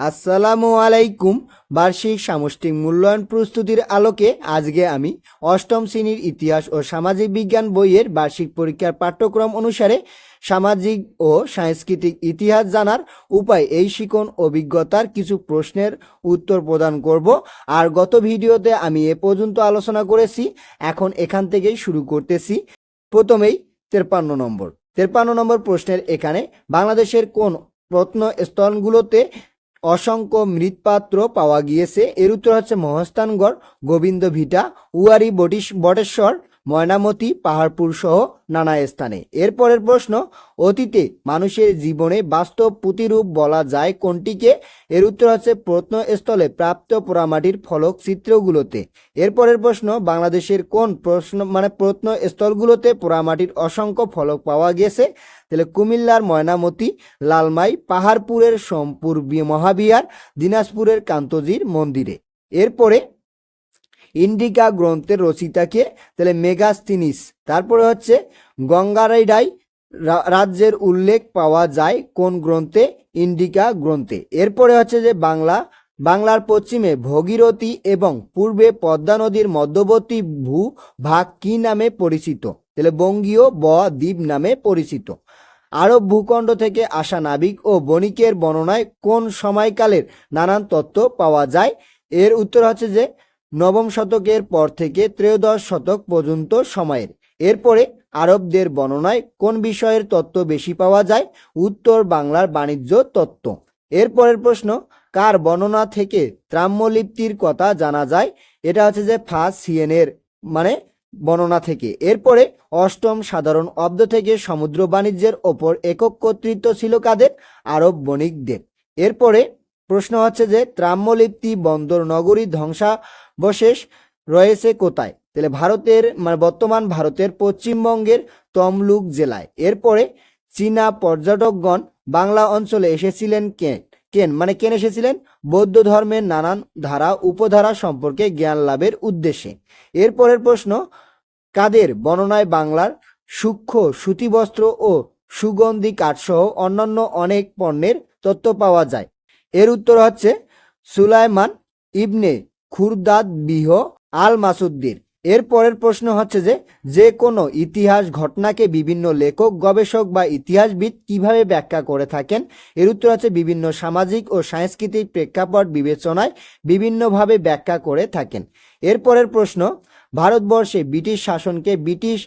আসসালামু আলাইকুম। বার্ষিক সামষ্টিক মূল্যায়ন প্রস্তুতির আলোকে আজকে আমি অষ্টম শ্রেণির ইতিহাস ও সামাজিক বিজ্ঞান বইয়ের বার্ষিক পরীক্ষার পাঠ্যক্রম অনুসারে সামাজিক ও সাংস্কৃতিক ইতিহাস জানার উপায় এই শিকন অভিজ্ঞতার কিছু প্রশ্নের উত্তর প্রদান করব। আর গত ভিডিওতে আমি এ পর্যন্ত আলোচনা করেছি। এখন এখান থেকেই শুরু করতেছি। প্রথমেই তেরপান্ন নম্বর। তেরপান্ন নম্বর প্রশ্নের এখানে বাংলাদেশের কোন প্রত্ন প্রত্নস্থলগুলোতে অসংখ্য মৃৎপাত্র পাওয়া গিয়েছে। এর উত্তর হচ্ছে মহস্তানগড় গোবিন্দ ভিটা উয়ারি বটিশ বটেশ্বর ময়নামতি, পাহাড়পুর সহ নানা স্থানে। এরপরের প্রশ্ন, অতীতে মানুষের জীবনে বাস্তব প্রতিরূপ বলা যায় কোনটিকে? এর উত্তর হচ্ছে প্রত্নস্থলে প্রাপ্ত পোড়ামাটির ফলক চিত্রগুলোতে। এরপরের প্রশ্ন, বাংলাদেশের কোন প্রশ্ন মানে প্রত্নস্থলগুলোতে পোড়ামাটির অসংখ্য ফলক পাওয়া গেছে? তাহলে কুমিল্লার ময়নামতি, লালমাই, পাহাড়পুরের সোমপুর মহাবিহার, দিনাজপুরের কান্তজির মন্দিরে। এরপরে ইন্ডিকা গ্রন্থের রচিতাকে, তাহলে মেগাস্তিনিস তারপরে হচ্ছে গঙ্গারাইডাই রাজ্যের উল্লেখ পাওয়া যায় কোন গ্রন্থে? ইন্ডিকা গ্রন্থে। এরপরে হচ্ছে যে বাংলা, বাংলার পশ্চিমে ভগীরথী এবং পূর্বে পদ্মা নদীর মধ্যবর্তী ভূ ভাগ কি নামে পরিচিত? তাহলে বঙ্গীয় ব দ্বীপ নামে পরিচিত। আরব ভূখণ্ড থেকে আসা নাবিক ও বণিকের বর্ণনায় কোন সময়কালের নানান তথ্য পাওয়া যায়? এর উত্তর হচ্ছে যে নবম শতকের পর থেকে ত্রয়োদশ শতক পর্যন্ত সময়ের। এরপরে আরবদের বর্ণনায় কোন বিষয়ের তত্ত্ব বেশি পাওয়া যায়? উত্তর বাংলার বাণিজ্য তত্ত্ব। এরপরের প্রশ্ন, কার বর্ণনা থেকে ত্রাম্যলিপ্তির কথা জানা যায়? এটা হচ্ছে যে ফার্স্ট সিএনের মানে বর্ণনা থেকে। এরপরে, অষ্টম সাধারণ অব্দ থেকে সমুদ্র বাণিজ্যের ওপর একক কর্তৃত্ব ছিল কাদের? আরব বণিকদের। এরপরে প্রশ্ন হচ্ছে যে ত্রাম্যলিপ্তি বন্দর নগরী ধ্বংসাবশেষ রয়েছে কোথায়? তাহলে ভারতের মানে বর্তমান ভারতের পশ্চিমবঙ্গের তমলুক জেলায়। এরপরে চীনা পর্যটকগণ বাংলা অঞ্চলে এসেছিলেন কে কেন? মানে কেন এসেছিলেন? বৌদ্ধ ধর্মের নানান ধারা, উপধারা সম্পর্কে জ্ঞান লাভের উদ্দেশ্যে। এরপরের প্রশ্ন, কাদের বর্ণনায় বাংলার সূক্ষ্ম সুতিবস্ত্র ও সুগন্ধি কাঠসহ অন্যান্য অনেক পণ্যের তথ্য পাওয়া যায়? এর উত্তর হচ্ছে সুলাইমান ইবনে খুরদাদ বিহ আল মাসুদ্দির এর পরের প্রশ্ন হচ্ছে যে যে কোনো ইতিহাস ঘটনাকে বিভিন্ন লেখক, গবেষক বা ইতিহাসবিদ কীভাবে ব্যাখ্যা করে থাকেন? এর উত্তর হচ্ছে বিভিন্ন সামাজিক ও সাংস্কৃতিক প্রেক্ষাপট বিবেচনায় বিভিন্নভাবে ব্যাখ্যা করে থাকেন। এর পরের প্রশ্ন, ভারতবর্ষে ব্রিটিশ শাসনকে ব্রিটিশ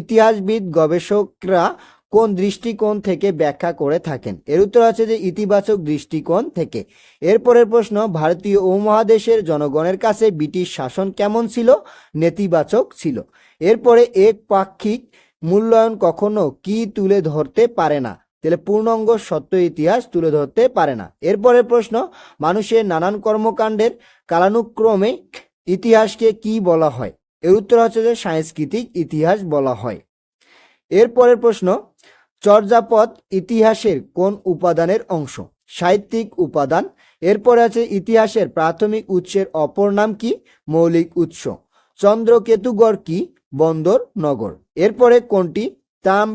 ইতিহাসবিদ, গবেষকরা কোন দৃষ্টিকোণ থেকে ব্যাখ্যা করে থাকেন? এর উত্তর আছে যে ইতিবাচক দৃষ্টিকোণ থেকে। এরপরের প্রশ্ন, ভারতীয় উপমহাদেশের জনগণের কাছে ব্রিটিশ শাসন কেমন ছিল? নেতিবাচক ছিল। এরপরে এক পাক্ষিক মূল্যায়ন কখনো কি তুলে ধরতে পারে না? তাহলে পূর্ণাঙ্গ সত্য ইতিহাস তুলে ধরতে পারে না। এরপরের প্রশ্ন, মানুষের নানান কর্মকাণ্ডের কালানুক্রমে ইতিহাসকে কি বলা হয়? এর উত্তর হচ্ছে যে সাংস্কৃতিক ইতিহাস বলা হয়। এরপরের প্রশ্ন চর্যাপদ ইতিহাসের কোন উপাদানের অংশ? সাহিত্যিক উপাদান। এরপর আছে ইতিহাসের প্রাথমিক উৎসের অপর নাম কি? মৌলিক উৎস। চন্দ্রকেতুগড় কি? বন্দর নগর। এরপরে কোনটি? তাম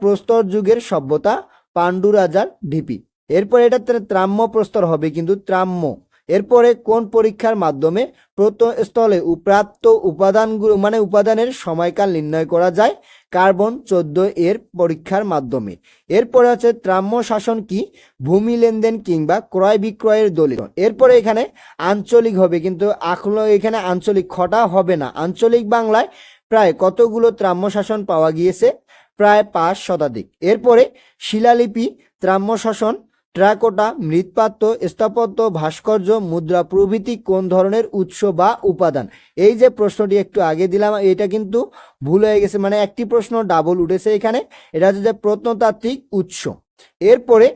প্রস্তর যুগের সভ্যতা পাণ্ডু রাজার ঢিপি। এরপরে এটা ত্রাম্য প্রস্তর হবে কিন্তু ত্রাম্য। এরপরে কোন পরীক্ষার মাধ্যমে প্রত্নস্থলে প্রাপ্ত উপাদানগুলো মানে উপাদানের সময়কাল নির্ণয় করা যায়? কার্বন চোদ্দ এর পরীক্ষার মাধ্যমে। এরপরে আছে ত্রাম্য শাসন কি? ভূমি লেনদেন কিংবা ক্রয় বিক্রয়ের দলিল। এরপরে এখানে আঞ্চলিক হবে, কিন্তু আখলো এখানে আঞ্চলিক খটা হবে না। আঞ্চলিক বাংলায় প্রায় কতগুলো ত্রাম্য শাসন পাওয়া গিয়েছে? প্রায় পাঁচ শতাধিক। এরপরে শিলালিপি, ত্রাম্য শাসন ট্রাকোটা, মৃৎপাত্র, স্থাপত্য, ভাস্কর্য, মুদ্রা প্রভৃতি কোন ধরনের উৎস বা উপাদান? এই যে প্রশ্নটি একটু আগে দিলাম, এটা কিন্তু ভুল হয়ে গেছে মানে একটি প্রশ্ন ডাবল উঠেছে এখানে। এটা হচ্ছে যে প্রত্নতাত্ত্বিক উৎস। এরপরে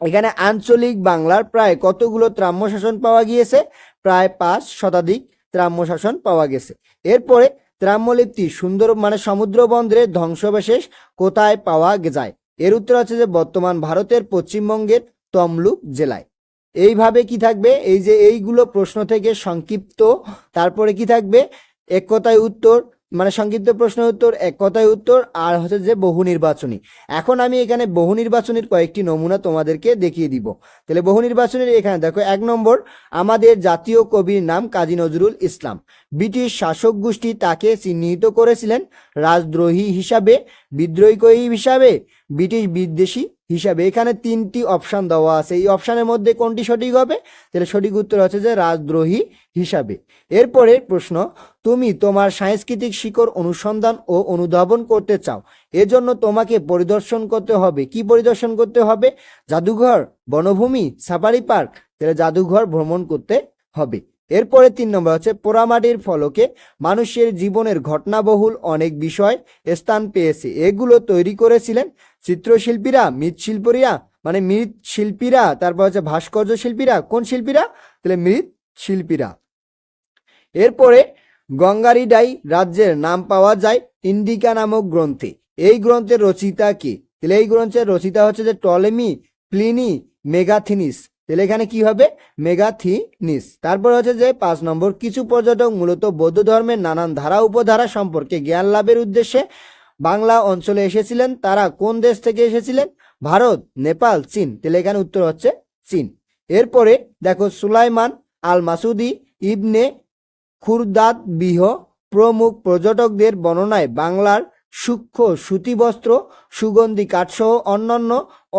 এখানে আঞ্চলিক বাংলার প্রায় কতগুলো ত্রাম্য শাসন পাওয়া গিয়েছে? প্রায় পাঁচ শতাধিক ত্রাম্য শাসন পাওয়া গেছে। এরপরে ত্রাম্যলিপ্তি সুন্দর মানে সমুদ্র বন্দরের ধ্বংসাবশেষ কোথায় পাওয়া যায়? এর উত্তর হচ্ছে যে বর্তমান ভারতের পশ্চিমবঙ্গের তমলুক জেলায়। এইভাবে কি থাকবে? এই যে এইগুলো প্রশ্ন থেকে সংক্ষিপ্ত, তারপরে কি থাকবে? এক কথায় উত্তর মানে সংক্ষিপ্ত প্রশ্ন উত্তর, এক কথায় উত্তর, আর হচ্ছে যে বহু নির্বাচনী। এখন আমি এখানে বহু নির্বাচনীর কয়েকটি নমুনা তোমাদেরকে দেখিয়ে দিব। তাহলে বহু নির্বাচনের এখানে দেখো, এক নম্বর, আমাদের জাতীয় কবির নাম কাজী নজরুল ইসলাম। ব্রিটিশ শাসক গোষ্ঠী তাকে চিহ্নিত করেছিলেন রাজদ্রোহী হিসাবে বিদ্রোহী হিসাবে, ব্রিটিশ বিদ্বেষী হিসাবে। এখানে তিনটি অপশান দেওয়া আছে। এই অপশানের মধ্যে কোনটি সঠিক হবে? তাহলে সঠিক উত্তর হচ্ছে যে রাজদ্রোহী হিসাবে। এরপরে প্রশ্ন, তুমি তোমার সাংস্কৃতিক শিকড় অনুসন্ধান ও অনুধাবন করতে চাও। এজন্য তোমাকে পরিদর্শন করতে হবে। কি পরিদর্শন করতে হবে? জাদুঘর, বনভূমি সাফারি পার্ক তাহলে জাদুঘর ভ্রমণ করতে হবে। এরপরে তিন নম্বর হচ্ছে পোড়ামাটির ফলকে মানুষের জীবনের ঘটনাবহুল অনেক বিষয় স্থান পেয়েছে। এগুলো তৈরি করেছিলেন চিত্রশিল্পীরা, মৃৎশিল্পীরা মানে মৃৎশিল্পীরা, তারপর হচ্ছে ভাস্কর্য শিল্পীরা কোন শিল্পীরা? তাহলে মৃৎ শিল্পীরা এরপরে গঙ্গারিডাই রাজ্যের নাম পাওয়া যায় ইন্ডিকা নামক গ্রন্থে। এই গ্রন্থের রচিতা কে? তাহলে এই গ্রন্থের রচিতা হচ্ছে যে টলেমি প্লিনি মেগাথিনিস। তাহলে এখানে কি হবে? মেগাথিনিস। তারপর হচ্ছে যে পাঁচ নম্বর, কিছু পর্যটক মূলত বৌদ্ধ ধর্মের নানান ধারা, উপধারা সম্পর্কে জ্ঞান লাভের উদ্দেশ্যে বাংলা অঞ্চলে এসেছিলেন। তারা কোন দেশ থেকে এসেছিলেন? ভারত, নেপাল, চীন। তাহলে এখানে উত্তর হচ্ছে চীন। এরপরে দেখো সুলাইমান আল মাসুদি ইবনে খুরদাদ বিহ প্রমুখ পর্যটকদের বর্ণনায় বাংলার সূক্ষ্ম সুতি বস্ত্র, সুগন্ধি কাঠসহ অন্যান্য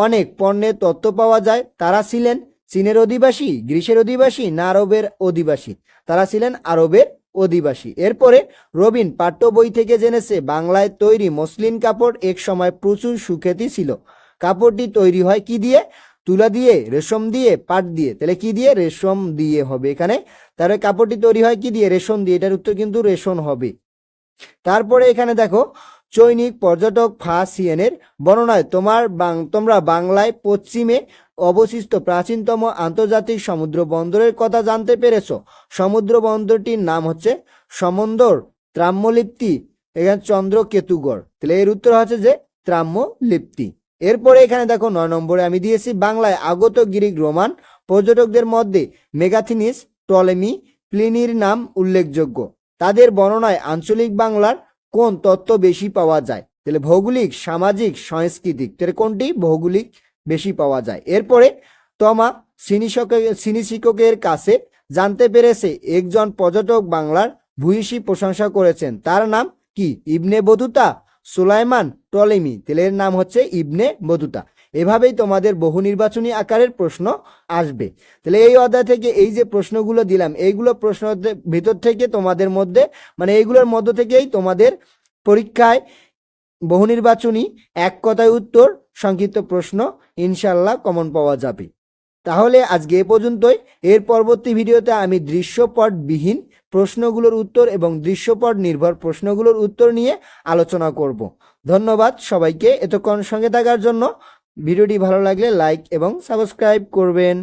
অনেক পণ্যের তথ্য পাওয়া যায়। তারা ছিলেন চীনের অধিবাসী, গ্রীসের অধিবাসী, না আরবের অধিবাসী। তারা ছিলেন আরবের অধিবাসী। এরপরে রবিন পাঠ্য বই থেকে জেনেছে, বাংলায় তৈরি মসলিন কাপড় এক সময় প্রচুর সুখ্যাতি ছিল। কাপড়টি তৈরি হয় কি দিয়ে? তুলা দিয়ে, রেশম দিয়ে, পাট দিয়ে। তাহলে কি দিয়ে? রেশম দিয়ে হবে। এখানে তাহলে কাপড়টি তৈরি হয় কি দিয়ে? রেশম দিয়ে। এটার উত্তর কিন্তু রেশন হবে। তারপরে এখানে দেখো, চৈনিক পর্যটক ফা সিয়েনের বর্ণনায়, তোমার তোমরা বাংলায় পশ্চিমে অবশিষ্ট প্রাচীনতম আন্তর্জাতিক সমুদ্র বন্দরের কথা জানতে পেরেছ। সমুদ্র বন্দরটির নাম হচ্ছে সমন্দর ত্রাম্যলিপ্তি, এখানে চন্দ্র কেতুগড়। তাহলে এর উত্তর হচ্ছে যে ত্রাম্যলিপ্তি। এরপরে এখানে দেখো নয় নম্বরে আমি দিয়েছি বাংলায় আগত গ্রিক রোমান পর্যটকদের মধ্যে মেগাথিনিস, টলেমি, প্লিনির নাম উল্লেখযোগ্য। তাদের বর্ণনায় আঞ্চলিক বাংলার কোন তত্ত্ব বেশি পাওয়া যায়? তাহলে ভৌগোলিক, সামাজিক, সাংস্কৃতিক। তাহলে কোনটি? ভৌগোলিক বেশি পাওয়া যায়। এরপরে তমা শিক্ষকের কাছে জানতে পেরেছে, একজন পর্যটক বাংলার ভূয়সী প্রশংসা করেছেন। তার নাম কি? Ibn Battuta Sulaiman Ptolemy. তেলের নাম হচ্ছে ইবনে বধুতা এভাবেই তোমাদের বহু নির্বাচনী আকারের প্রশ্ন আসবে। তাহলে এই অধ্যায় থেকে এই যে প্রশ্নগুলো দিলাম, এইগুলো প্রশ্ন ভিতর থেকে তোমাদের মধ্যে মানে এইগুলোর মধ্য থেকেই তোমাদের পরীক্ষায় বহু নির্বাচনী এক কথায় উত্তর, সংক্ষিপ্ত প্রশ্ন ইনশাল্লাহ কমন পাওয়া যাবে। তাহলে আজকে এ পর্যন্তই। এর পরবর্তী ভিডিওতে আমি দৃশ্যপটবিহীন প্রশ্নগুলোর উত্তর এবং দৃশ্যপট নির্ভর প্রশ্নগুলোর উত্তর নিয়ে আলোচনা করব। ধন্যবাদ সবাইকে এতক্ষণ সঙ্গে থাকার জন্য। ভিডিওটি ভালো লাগলে লাইক এবং সাবস্ক্রাইব করবেন।